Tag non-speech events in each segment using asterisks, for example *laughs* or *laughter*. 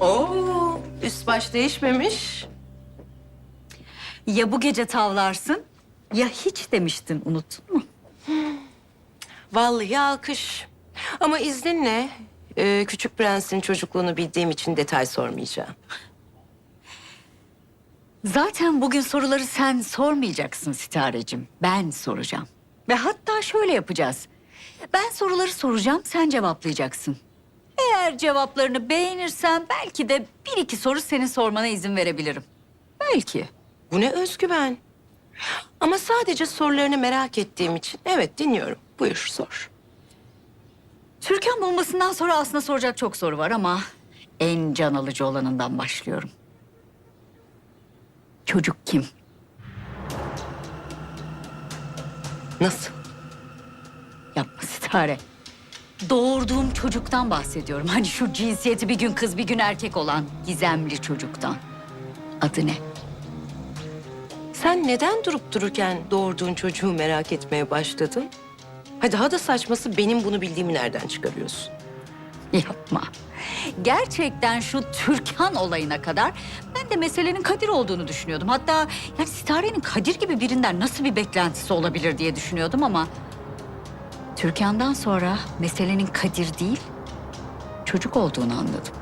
Oo, üst baş değişmemiş. Ya bu gece tavlarsın ya hiç demiştin unuttun mu? Vallahi alkış. Ama izninle e, Küçük Prens'in çocukluğunu bildiğim için detay sormayacağım. Zaten bugün soruları sen sormayacaksın Sitarecim. Ben soracağım. Ve hatta şöyle yapacağız. Ben soruları soracağım, sen cevaplayacaksın. Eğer cevaplarını beğenirsen belki de bir iki soru senin sormana izin verebilirim. Belki. Bu ne özgüven. Ama sadece sorularını merak ettiğim için evet dinliyorum. Buyur sor. Türkan bombasından sonra aslında soracak çok soru var ama en can alıcı olanından başlıyorum. Çocuk kim? Nasıl? Yapma Sitare. Doğurduğum çocuktan bahsediyorum. Hani şu cinsiyeti bir gün kız bir gün erkek olan gizemli çocuktan. Adı ne? Sen neden durup dururken doğurduğun çocuğu merak etmeye başladın? Ha daha da saçması benim bunu bildiğimi nereden çıkarıyorsun? Yapma. Gerçekten şu Türkan olayına kadar ben de meselenin Kadir olduğunu düşünüyordum. Hatta yani Sitare'nin Kadir gibi birinden nasıl bir beklentisi olabilir diye düşünüyordum ama... Türkan'dan sonra meselenin Kadir değil, çocuk olduğunu anladım.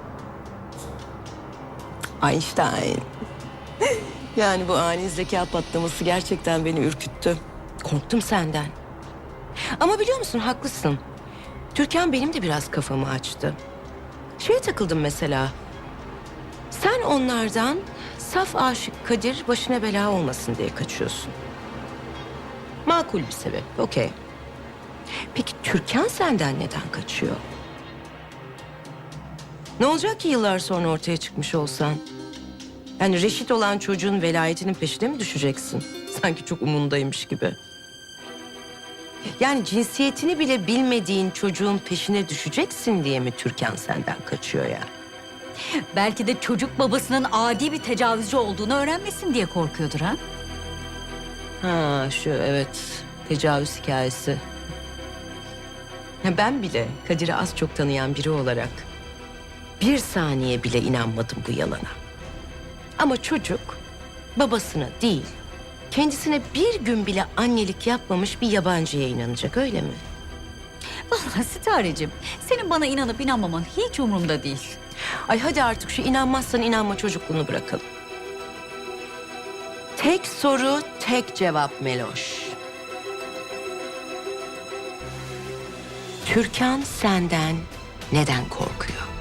Einstein. *laughs* yani bu ani zeka patlaması gerçekten beni ürküttü. Korktum senden. Ama biliyor musun haklısın. Türkan benim de biraz kafamı açtı. Şeye takıldım mesela. Sen onlardan saf aşık Kadir başına bela olmasın diye kaçıyorsun. Makul bir sebep, okey. Peki Türkan senden neden kaçıyor? Ne olacak ki yıllar sonra ortaya çıkmış olsan? Yani reşit olan çocuğun velayetinin peşine mi düşeceksin? *laughs* Sanki çok umundaymış gibi. Yani cinsiyetini bile bilmediğin çocuğun peşine düşeceksin diye mi Türkan senden kaçıyor ya? Belki de çocuk babasının adi bir tecavüzcü olduğunu öğrenmesin diye korkuyordur ha? Ha şu evet tecavüz hikayesi. Ya ben bile Kadir'i az çok tanıyan biri olarak bir saniye bile inanmadım bu yalana. Ama çocuk babasına değil kendisine bir gün bile annelik yapmamış bir yabancıya inanacak öyle mi? Vallahi Sitarecim, senin bana inanıp inanmaman hiç umurumda değil. Ay hadi artık şu inanmazsan inanma çocukluğunu bırakalım. Tek soru, tek cevap Meloş. Türkan senden neden korkuyor?